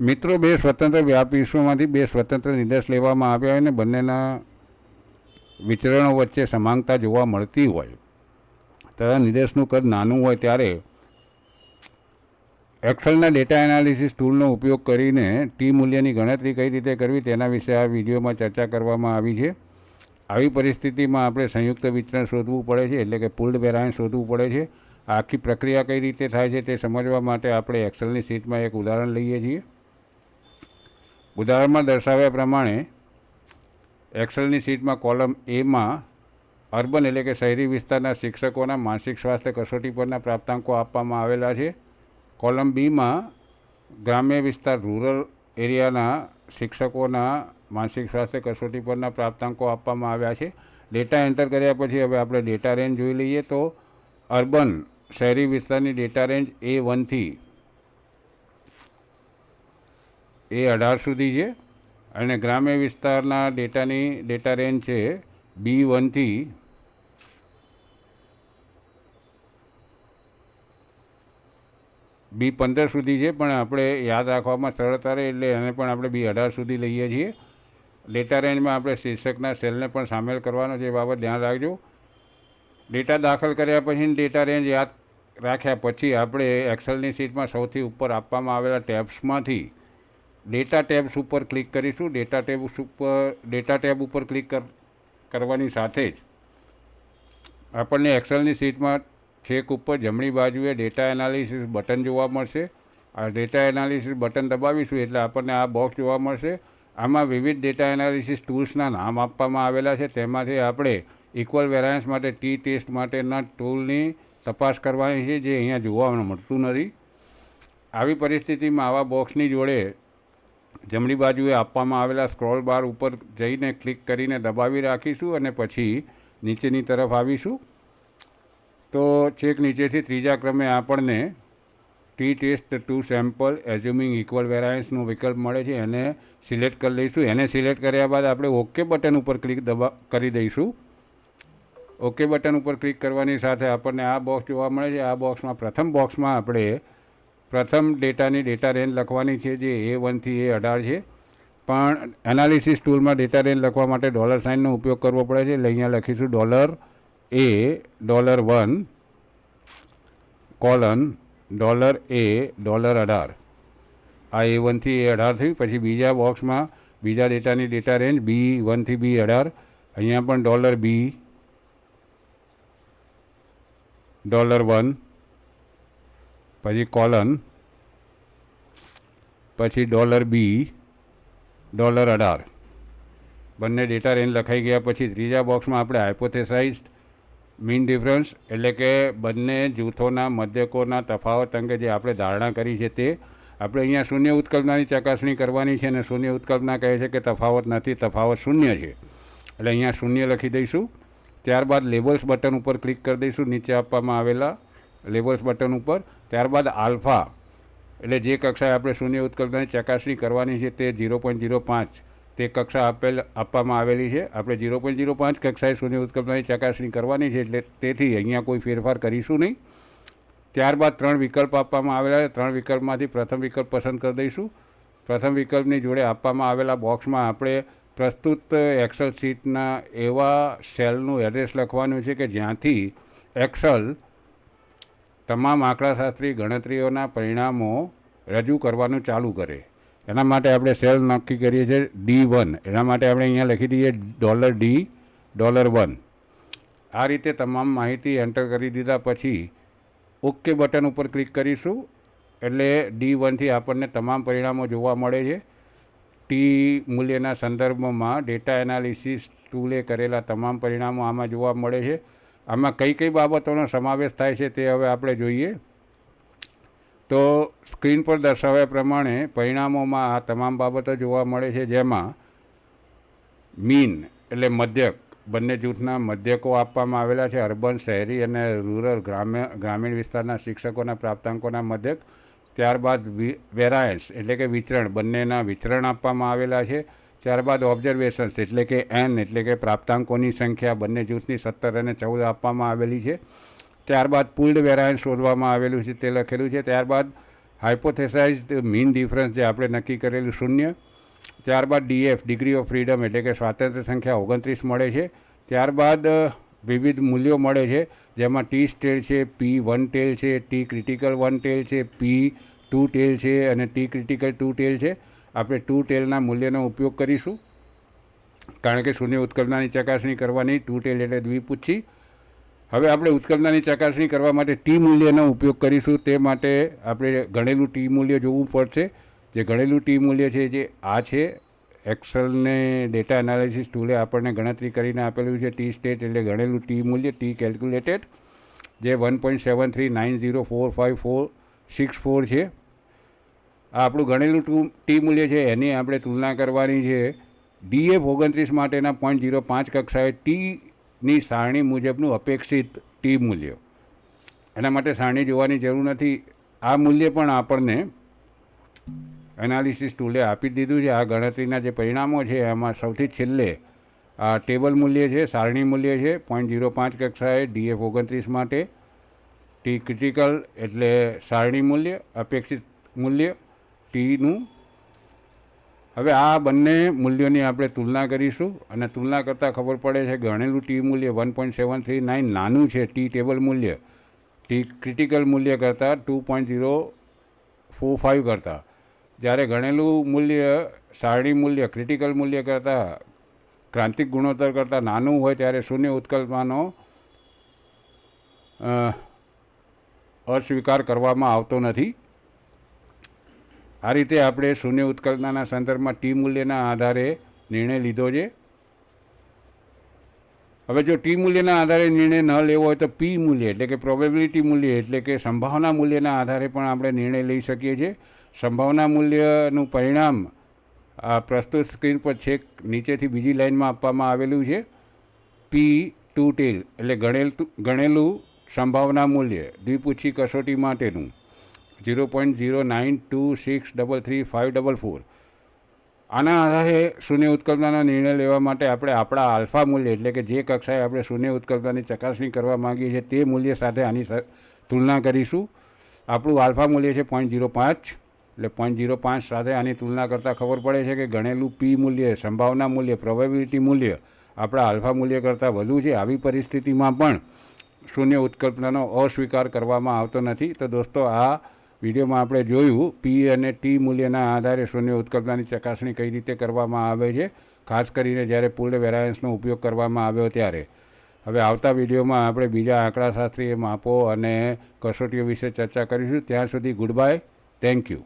મિત્રો, બે સ્વતંત્ર વ્યાપ વિશ્વમાંથી બે સ્વતંત્ર નિર્દેશ લેવામાં આવ્યા હોય અને બંનેના વિચરણો વચ્ચે સમાનતા જોવા મળતી હોય. તથા નિર્દેશનું કદ નાનું હોય ત્યારે એક્સલના ડેટા એનાલિસિસ ટૂલનો ઉપયોગ કરીને ટી મૂલ્યની ગણતરી કઈ રીતે કરવી તેના વિશે આ વિડીયોમાં ચર્ચા કરવામાં આવી છે. આવી પરિસ્થિતિમાં આપણે સંયુક્ત વિતરણ શોધવું પડે છે, એટલે કે પુલ્ડ વેરાયન્સ શોધવું પડે છે. આખી પ્રક્રિયા કઈ રીતે થાય છે તે સમજવા માટે આપણે એક્સલની શીટમાં એક ઉદાહરણ લઈએ છીએ. ઉદાહરણમાં દર્શાવ્યા પ્રમાણે, એક્સેલની શીટમાં કોલમ એમાં અર્બન એટલે કે શહેરી વિસ્તારના શિક્ષકોના માનસિક સ્વાસ્થ્ય કસોટી પરના પ્રાપ્તાંકો આપવામાં આવેલા છે. કોલમ બીમાં ગ્રામ્ય વિસ્તાર રૂરલ એરિયાના શિક્ષકોના માનસિક સ્વાસ્થ્ય કસોટી પરના પ્રાપ્તાંકો આપવામાં આવ્યા છે. ડેટા એન્ટર કર્યા પછી હવે આપણે ડેટા રેન્જ જોઈ લઈએ તો અર્બન શહેરી વિસ્તારની ડેટા રેન્જ એ વનથી એ અઢાર સુધી છે. અને ગ્રામ્ય વિસ્તારના ડેટાની, ડેટા રેન્જ છે બી વનથી બી પંદર સુધી છે. પણ આપણે યાદ રાખવામાં સરળતા રહે એટલે એને પણ આપણે બી અઢાર સુધી લઈએ છીએ. ડેટા રેન્જમાં આપણે શીર્ષકના સેલને પણ સામેલ કરવાનો છે એ બાબત ધ્યાન રાખજો. ડેટા દાખલ કર્યા પછી ડેટા રેન્જ યાદ રાખ્યા પછી આપણે એક્સેલની શીટમાં સૌથી ઉપર આપવામાં આવેલા ટેબ્સમાંથી ડેટા ટેબ્સ ઉપર ક્લિક કરીશું. ડેટા ટેબ્સ ઉપર ડેટા ટેબ ઉપર ક્લિક કર, કરવાની સાથે જ આપણને એક્સેલની શીટમાં છેક ઉપર જમણી બાજુએ ડેટા એનાલિસિસ બટન જોવા મળશે. આ ડેટા એનાલિસિસ બટન દબાવીશું એટલે આપણને આ બોક્સ જોવા મળશે. આમાં વિવિધ ડેટા એનાલિસિસ ટૂલ્સના નામ આપવામાં આવેલા છે. તેમાંથી આપણે ઇક્વલ વેરાયન્સ માટે ટી ટેસ્ટ માટેના ટૂલની તપાસ કરવાની છે, જે અહીંયા જોવા મળતું નથી. આવી પરિસ્થિતિમાં આવા બોક્સની જોડે જમણી બાજુએ આપવામાં આવેલા સ્ક્રોલ બાર ઉપર જઈને ક્લિક કરીને દબાવી રાખીશું અને પછી નીચેની તરફ આવીશું. તો છેક નીચેથી ત્રીજા ક્રમે આપણને T test two sample assuming equal વેરાયન્સનો વિકલ્પ મળે છે. એને સિલેક્ટ કરી લઈશું. એને સિલેક્ટ કર્યા બાદ આપણે ઓકે બટન ઉપર ક્લિક દબા કરી દઈશું. ઓકે બટન ઉપર ક્લિક કરવાની સાથે આપણને આ બોક્સ જોવા મળે છે. આ બોક્સમાં પ્રથમ બોક્સમાં આપણે પ્રથમ ડેટાની ડેટા રેન્જ લખવાની છે જે એ વનથી એ અઢાર છે. પણ એનાલિસિસ ટૂલમાં ડેટા રેન્જ લખવા માટે ડોલર સાઇનનો ઉપયોગ કરવો પડે છે. એટલે અહીંયા લખીશું dollar A dollar one, colon, dollar A dollar અઢાર. આ એ વનથી એ અઢાર થયું. પછી બીજા બોક્સમાં બીજા ડેટાની ડેટા રેન્જ બી વનથી બી અઢાર. અહીંયા પણ ડોલર બી ડોલર વન પછી કોલન, પછી ડોલર બી, ડોલર અઢાર. બંને ડેટા રેન્જ લખાઈ ગયા, પછી ત્રીજા બોક્સમાં આપણે હાઇપોથેસાઇઝ મીન ડિફરન્સ એટલે કે બંને જૂથોના મધ્યકોના તફાવત અંગે જે આપણે ધારણા કરી છે તે, આપણે અહીંયા શૂન્ય ઉત્કલ્પનાની ચકાસણી કરવાની છે અને શૂન્ય ઉત્કલ્પના કહે છે કે તફાવત નથી, તફાવત શૂન્ય છે. એટલે અહીંયા શૂન્ય લખી દઈશું. ત્યારબાદ લેબલ્સ બટન ઉપર ક્લિક કરી દઈશું. નીચે આપવામાં આવેલા લેબલ્સ બટન ઉપર. ત્યારબાદ આલ્ફા. એટલે જે કક્ષાએ આપણે શૂન્ય ઉત્કલતાની ચકાસણી કરવાની છે તે ઝીરો પોઈન્ટ ઝીરો પાંચ તે કક્ષા આપેલ, આપવામાં આવેલી છે. આપણે ઝીરો પોઈન્ટ ઝીરો પાંચ કક્ષાએ શૂન્ય ઉત્કલ્પનાની ચકાસણી કરવાની છે એટલે તેથી અહીંયા કોઈ ફેરફાર કરીશું નહીં. ત્યારબાદ ત્રણ વિકલ્પ આપવામાં આવેલા ત્રણ વિકલ્પમાંથી પ્રથમ વિકલ્પ પસંદ કરી દઈશું. પ્રથમ વિકલ્પની જોડે આપવામાં આવેલા બોક્સમાં આપણે પ્રસ્તુત એક્સલ શીટના એવા સેલનું એડ્રેસ લખવાનું છે કે જ્યાંથી એક્સેલ તમામ આંકડાશાસ્ત્રી ગણતરીઓના પરિણામો રજૂ કરવાનું ચાલુ કરે. એના માટે આપણે સેલ નક્કી કરીએ છીએ ડી વન. એના માટે આપણે અહીંયા લખી દઈએ ડોલર ડી, ડોલર વન. આ રીતે તમામ માહિતી એન્ટર કરી દીધા પછી ઓકે બટન ઉપર ક્લિક કરીશું. એટલે ડી વનથી આપણને તમામ પરિણામો જોવા મળે છે. ટી મૂલ્યના સંદર્ભમાં ડેટા એનાલિસિસ ટૂલે કરેલા તમામ પરિણામો આમાં જોવા મળે છે. આમાં કઈ કઈ બાબતોનો સમાવેશ થાય છે તે હવે આપણે જોઈએ. તો સ્ક્રીન પર દર્શાવ્યા પ્રમાણે પરિણામોમાં આ તમામ બાબતો જોવા મળે છે, જેમાં મીન એટલે મધ્યક, બંને જૂથના મધ્યકો આપવામાં આવેલા છે, અર્બન, શહેરી અને રૂરલ ગ્રામ્ય, ગ્રામીણ વિસ્તારના શિક્ષકોના પ્રાપ્તાંકોના મધ્યક, ત્યારબાદ વેરાયન્સ એટલે કે વિતરણ, બંનેના વિતરણ આપવામાં આવેલા છે. ત્યારબાદ ઓબ્ઝર્વેશન્સ એટલે કે એન એટલે કે પ્રાપ્તાંકોની સંખ્યા, બંને જૂથની સત્તર અને ચૌદ આપવામાં આવેલી છે. ત્યારબાદ પુલ્ડ વેરાયન્સ શોધવામાં આવેલું છે, તે લખેલું છે. ત્યારબાદ હાઇપોથેસાઇઝ મીન ડિફરન્સ જે આપણે નક્કી કરેલું શૂન્ય. ત્યારબાદ ડીએફ ડિગ્રી ઓફ ફ્રીડમ એટલે કે સ્વાતંત્ર્ય સંખ્યા ઓગણત્રીસ મળે છે. ત્યારબાદ વિવિધ મૂલ્યો મળે છે. જેમાં ટી સ્ટેલ છે પી વન ટેલ છે ટી ક્રિટિકલ વન ટેલ છે પી ટુ ટેલ છે અને ટી ક્રિટિકલ ટુ ટેલ છે. આપણે ટુ ટેલના મૂલ્યનો ઉપયોગ કરીશું. કારણ કે શૂન્ય ઉત્કલનાની ચકાસણી કરવાની ટુ ટેલ એટલે દ્વિપુચ્છી. હવે આપણે ઉત્કલનાની ચકાસણી કરવા માટે ટી મૂલ્યનો ઉપયોગ કરીશું. તે માટે આપણે ગણેલું ટી મૂલ્ય જોવું પડશે. જે ગણેલું ટી મૂલ્ય છે, જે આ છે, એક્સેલને ડેટા એનાલિસિસ ટૂલે આપણને ગણતરી કરીને આપેલું છે. ટી સ્ટેટ એટલે ગણેલું ટી મૂલ્ય, ટી કેલ્ક્યુલેટેડ. જે one point seven three nine zero four five four six four છે. આ આપણું ગણેલું ટુ ટી મૂલ્ય છે, એની આપણે તુલના કરવાની છે. ડીએફ ઓગણત્રીસ માટેના પોઈન્ટ ઝીરો પાંચ કક્ષાએ ટીની સારણી મુજબનું અપેક્ષિત ટી મૂલ્ય. એના માટે સારણી જોવાની જરૂર નથી. આ મૂલ્ય પણ આપણને એનાલિસિસ ટૂલે આપી દીધું છે. આ ગણતરીના જે પરિણામો છે, એમાં સૌથી છેલ્લે આ ટેબલ મૂલ્ય છે, સારણી મૂલ્ય છે. પોઈન્ટ ઝીરો પાંચ કક્ષાએ ડીએફ ઓગણત્રીસ માટે ટી ક્રિટિકલ એટલે સારણી મૂલ્ય, અપેક્ષિત મૂલ્ય. ટીનું. હવે આ બંને મૂલ્યોની આપણે તુલના કરીશું અને તુલના કરતાં ખબર પડે છે ગણેલું ટી મૂલ્ય one point seven three nine નાનું છે ટી ટેબલ મૂલ્ય. ટી ક્રિટિકલ મૂલ્ય કરતાં two point zero four five કરતાં. જ્યારે ગણેલું મૂલ્ય સારણી મૂલ્ય, ક્રિટિકલ મૂલ્ય કરતાં ક્રાંતિક ગુણોત્તર કરતાં નાનું હોય ત્યારે શૂન્ય ઉત્કલ્પમાંનો અસ્વીકાર કરવામાં આવતો નથી. આ રીતે આપણે શૂન્ય ઉત્કલ્પનાના સંદર્ભમાં ટી મૂલ્યના આધારે નિર્ણય લીધો છે. હવે જો ટી મૂલ્યના આધારે નિર્ણય ન લેવો હોય તો પી મૂલ્ય એટલે કે પ્રોબેબિલિટી મૂલ્ય એટલે કે સંભાવના મૂલ્યના આધારે પણ આપણે નિર્ણય લઈ શકીએ છીએ. સંભાવના મૂલ્યનું પરિણામ આ પ્રસ્તુત સ્ક્રીન પર છેક નીચેથી બીજી લાઇનમાં આપવામાં આવેલું છે. પી ટુ ટેલ એટલે ગણેલ ગણેલું સંભાવના મૂલ્ય દ્વિપુચ્છી કસોટી માટેનું. Zero point zero nine two six double three five double four આના આધારે શૂન્ય ઉત્કલ્પનાનો નિર્ણય લેવા માટે આપણે આપણા આલ્ફા મૂલ્ય એટલે કે જે કક્ષાએ આપણે શૂન્ય ઉત્કલ્પનાની ચકાસણી કરવા માગીએ છીએ તે મૂલ્ય સાથે આની તુલના કરીશું. આપણું આલ્ફા મૂલ્ય છે પોઈન્ટ ઝીરો પાંચ એટલે પોઈન્ટ ઝીરો પાંચ સાથે આની તુલના કરતાં ખબર પડે છે કે ગણેલું પી મૂલ્ય, સંભાવના મૂલ્ય પ્રોબેબિલિટી મૂલ્ય આપણા આલ્ફા મૂલ્ય કરતાં વધુ છે. આવી પરિસ્થિતિમાં પણ શૂન્ય ઉત્કલ્પનાનો અસ્વીકાર કરવામાં આવતો નથી. તો દોસ્તો, આ વિડીયોમાં આપણે જોયું પી અને ટી મૂલ્યના આધારે શૂન્ય ઉત્કલ્પનાની ચકાસણી કઈ રીતે કરવામાં આવે છે, ખાસ કરીને જ્યારે પુલ વેરાયન્સનો ઉપયોગ કરવામાં આવ્યો ત્યારે. હવે આવતા વિડીયોમાં આપણે બીજા આંકડાશાસ્ત્રીય માપો અને કસોટીઓ વિશે ચર્ચા કરીશું. ત્યાં સુધી ગુડ બાય થેન્ક યુ.